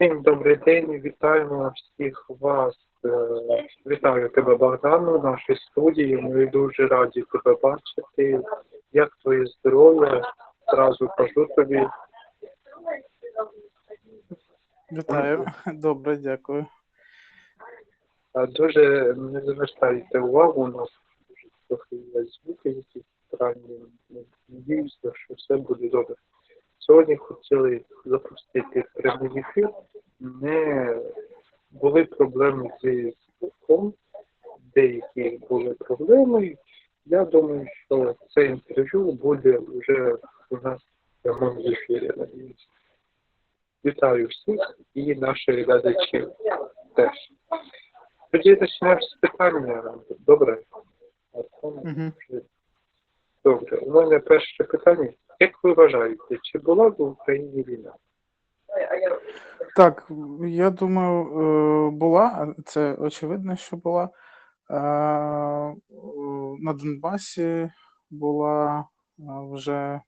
Всім добрий день, вітаємо всіх вас. Е, Вітаю тебе, Богдану, в нашій студії. Ми дуже раді тебе бачити. Як твоє здоров'я? Зразу кажу тобі. Вітаю. Добре, дякую. Дуже не звертайте увагу, у нас дуже трохи є звуки, які странні. Надіюся, що все буде добре. Сьогодні хотіли запустити прямий ефір. Не були проблеми зі звуком, деякі були проблеми. Я думаю, що це інтерв'ю буде вже у нас в прямому ефірі. Надіюсь. Вітаю всіх і наших глядачів теж. Тоді почнемо з питання. Добре? Угу. Добре. У мене перше питання. Як ви вважаєте, чи була б в Україні війна? Так, я думаю, е, була, це очевидно, що була. Е, На Донбасі була е, вже,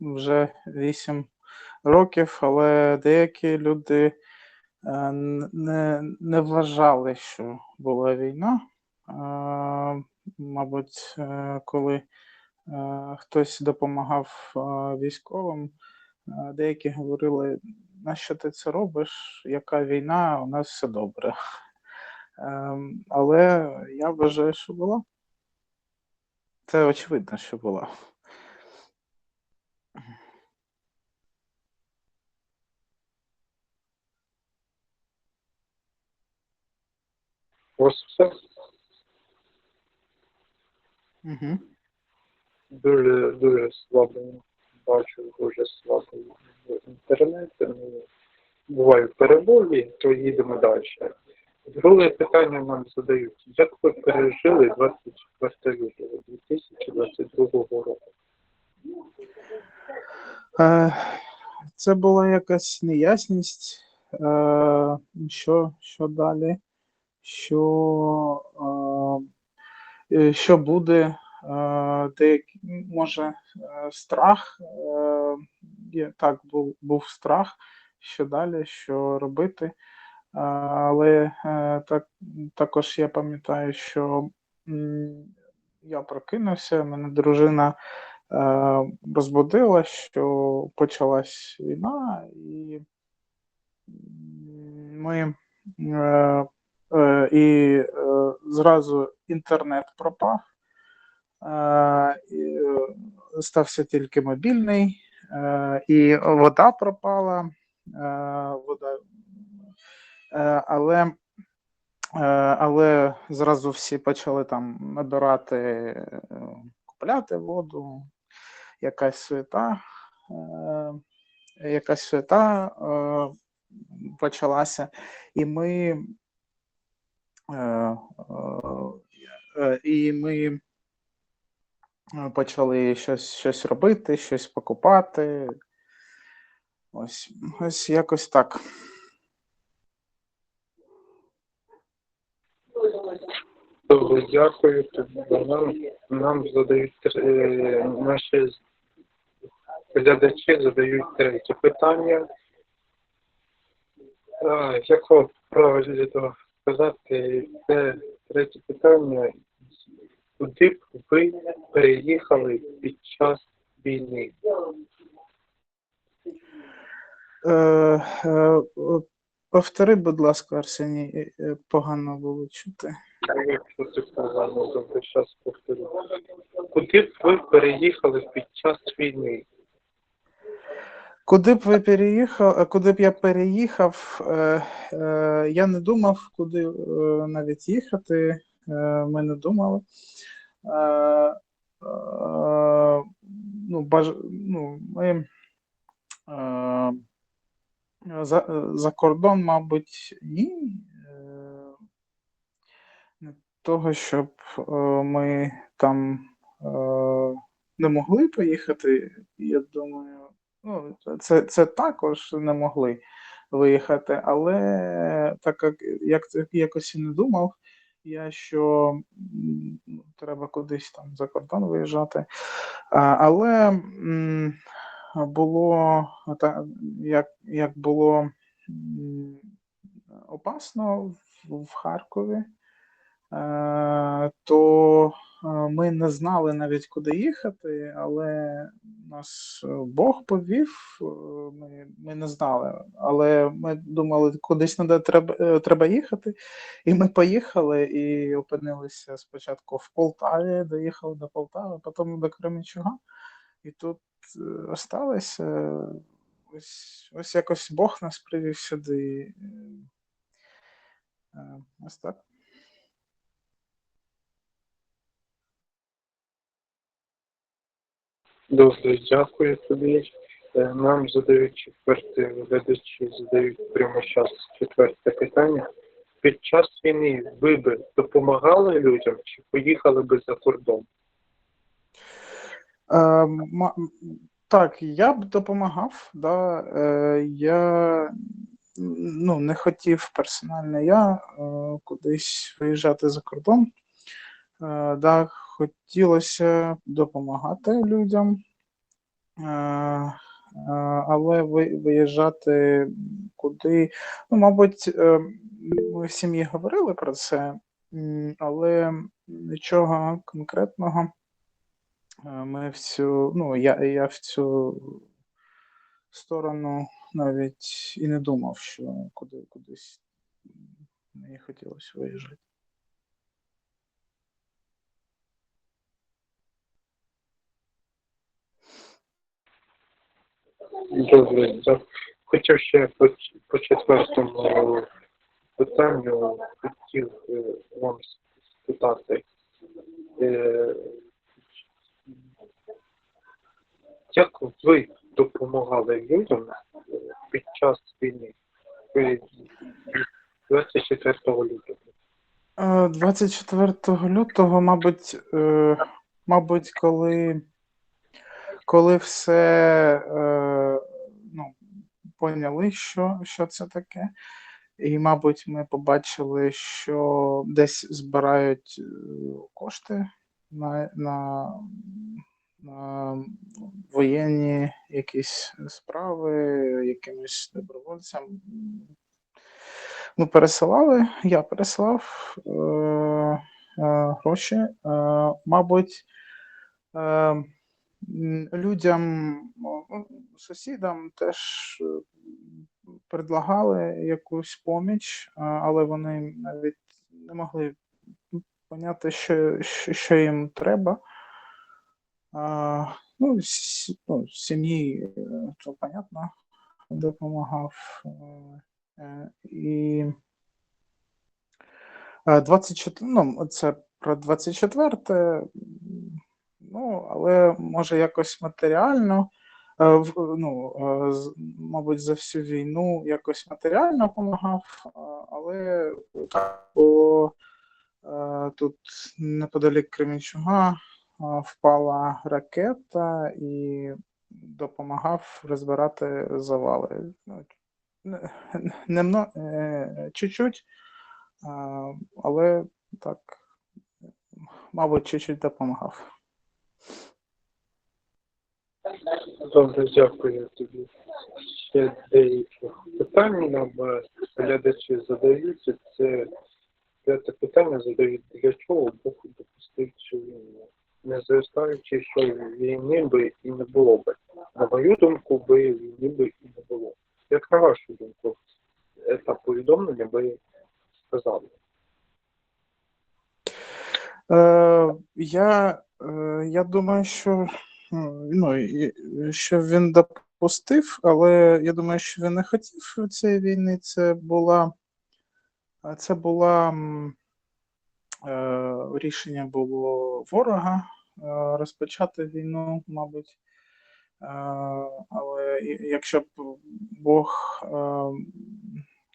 вже 8 років, але деякі люди не, не вважали, що була війна. Мабуть, коли хтось допомагав е, військовим, е, деякі говорили, нащо ти це робиш? Яка війна? У нас все добре. Але я вважаю, що була. Це очевидно, що була. Ось все. Угу. Дуже дуже слабо бачу, дуже слабий інтернет. Ну, Бувають перебої, то їдемо далі. Друге питання нам задають. Як ви пережили 24 лютого 2022 року? Е, Це була якась неясність, е, що, що далі, що, е, що буде, деякі, може, е, страх, е, так, був, був страх, що далі, що робити. Е, Але е, так, також я пам'ятаю, що я прокинувся, мене дружина е, розбудила, що почалась війна, і ми е, е, і е, зразу інтернет пропав, е, е, стався тільки мобільний, е, і вода пропала, е, вода, е, але Е, Але зразу всі почали там набирати, е, купляти воду, якась суета, е, якась суета е, почалася, і ми, е, е, е, і ми е, почали щось, щось робити, щось покупати. Ось, ось якось так. Добре, дякую. Нам, нам задають е, наші глядачі задають третє питання. А, як правильно сказати, це третє питання. Куди б ви переїхали під час війни? Е, е, Повтори, будь ласка, Арсеній, е, погано було чути. Якщо ти погано добре, зараз повторю. Куди б ви переїхали під час війни? Куди б ви переїхав, куди б я переїхав, я не думав, куди навіть їхати. Ми не думали. Е, е, ну, баж, ну, ми е, за, за кордон, мабуть, ні. Е, не того, щоб е, ми там е, не могли поїхати, я думаю, ну, це, це також не могли виїхати, але так як, як якось і не думав, я що треба кудись там за кордон виїжджати. Але було та, як, як було опасно в, Харкові, е, то ми не знали навіть куди їхати, але нас е, Бог повів. е, Ми, ми не знали, але ми думали, кудись надо треба, е, треба їхати. І ми поїхали і опинилися спочатку в Полтаві, доїхали до Полтави, потім до Кременчуга. І тут осталися. Ось, ось якось Бог нас привів сюди. Ось так. Добре, дякую тобі. Е, Нам задають четверте, глядачі задають прямо зараз четверте питання. Під час війни ви би допомагали людям чи поїхали би за кордон? Е, так, я б допомагав. Да, е, я ну, не хотів персонально я е, кудись виїжджати за кордон. Е, да, хотілося допомагати людям, е, е, але виїжджати куди. Ну, мабуть, е, ми в сім'ї говорили про це, але нічого конкретного. Ми в цю, ну, я, я в цю сторону навіть і не думав, що куди, кудись мені хотілося виїжджати. Добре. Хотів ще по, по четвертому питанню хотів е, вам спитати. Е, Як ви допомагали людям е, під час війни? Ви 24 лютого. Е, 24 лютого, мабуть, мабуть, коли, коли все е, ну, поняли, що, що це таке. І, мабуть, ми побачили, що десь збирають е, кошти на, на, на воєнні якісь справи, якимось добровольцям. Ми пересилали, я пересилав е, е, гроші. Е, мабуть, е, людям, ну, сусідам теж е, предлагали якусь поміч, е, але вони навіть не могли поняти, що, що, їм треба. Ну, ну, сім'ї, е, то понятно, допомагав. е, Е, І е, 24, ну, це про 24, м, ну, але може якось матеріально, е, ну, е, мабуть, за всю війну якось матеріально допомагав, е, але так е, тут неподалік Кременчуга е, впала ракета і допомагав розбирати завали. Ну, не, не мно, е, чуть-чуть, але так, мабуть, чуть-чуть допомагав. Добре, дякую тобі. Ще деякі питання нам е, глядачі задають. Це п'яте питання задають, для чого Бог допустив цю війну, не звертаючи, що війни би і не було би. На мою думку, би війни би і не було. Як на вашу думку, це повідомлення би сказали? Е, я, я думаю, що, ну, що він допустив, але я думаю, що він не хотів цієї війни. Це була, це була е, рішення було ворога е, розпочати війну, мабуть. Е, але якщо б Бог е,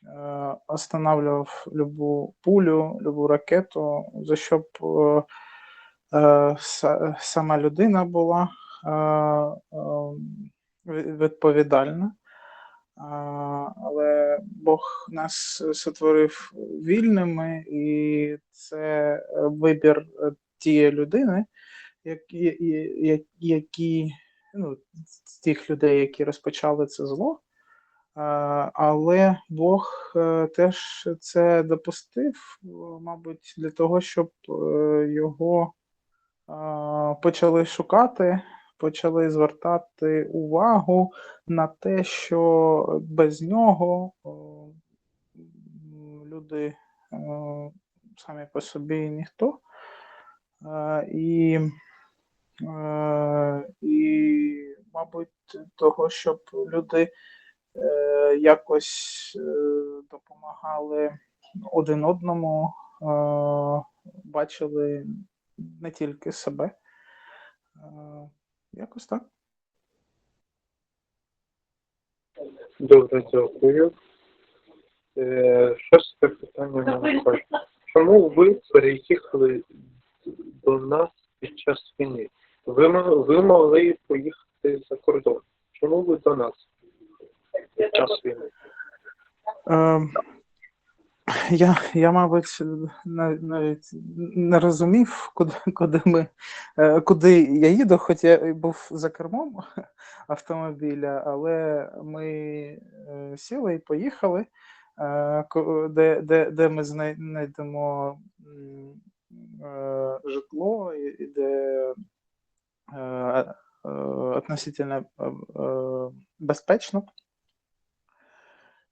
е, останавливав любу пулю, любу ракету, за що б е, е, сама людина була е, е, ві- відповідальна. Але Бог нас сотворив вільними, і це е, вибір е, тієї людини, які, ну, тих людей, які розпочали це зло, Але Бог е, теж це допустив, е, мабуть, для того, щоб е, його е, почали шукати, почали звертати увагу на те, що без нього люди самі по собі ніхто. Е, І, е, і, мабуть, того, щоб люди е, якось допомагали один одному, бачили не тільки себе. Е, Якось так. Добре, дякую. Е, Шосте питання на Миколі. Чому ви переїхали до нас під час війни? Ви, мо- ви могли поїхати за кордон. Чому ви до нас під час війни? Е, я, я, мабуть, на- навіть не розумів, куди, куди ми, е, куди я їду, хоч я був за кермом автомобіля, але ми е, сіли і поїхали, е, де, де, де ми знайдемо житло, і, де относительно безпечно.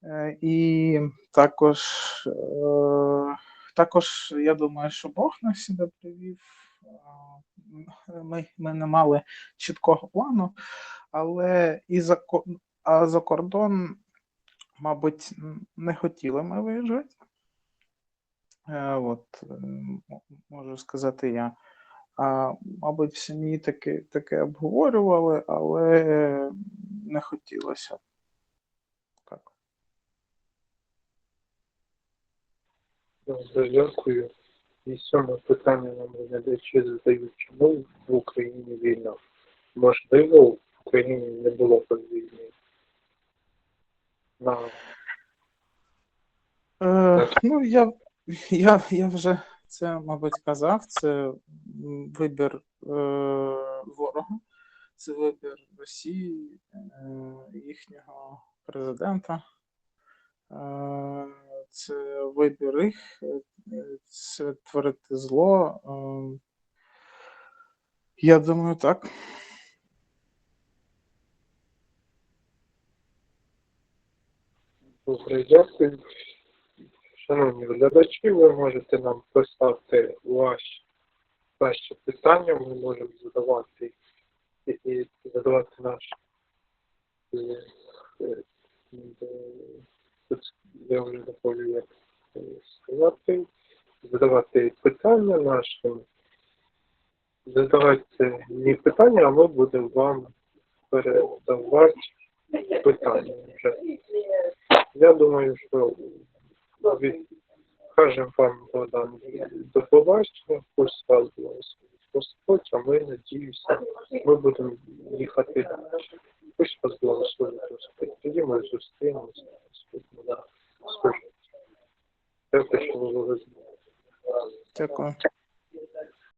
Е, І також, е, також я думаю, що Бог нас сюди привів. Е, Ми, ми не мали чіткого плану, але і за, а за кордон, мабуть, не хотіли ми виїжджати. От, можу сказати я. А, мабуть, в сім'ї таке, таке обговорювали, але не хотілося. Дякую. І сьоме питання нам глядачі задають, чому в Україні війна? Можливо, в Україні не було б війни. На Е, ну, я, я, я вже це, мабуть, казав. Це вибір е, ворога, це вибір Росії, е, їхнього президента. Е, це вибір їх, е, це творити зло. Е, я думаю, так. Добре, дякую. Шановні глядачі, ви можете нам писати ваші, ваші питання, ми можемо задавати і, і задавати наші. Я вже доповів, як сказати, задавати питання нашим. Задавайте не питання, а ми будемо вам передавати питання вже. Я думаю, що від- кажемо вам Богдан до побачення, пусть вас Господь, а ми надіюся, ми будемо їхати далі. Пусть вас благословить Господь. Тоді ми зустрінемося. Господь да, служити. Дякую, що ви. Дякую.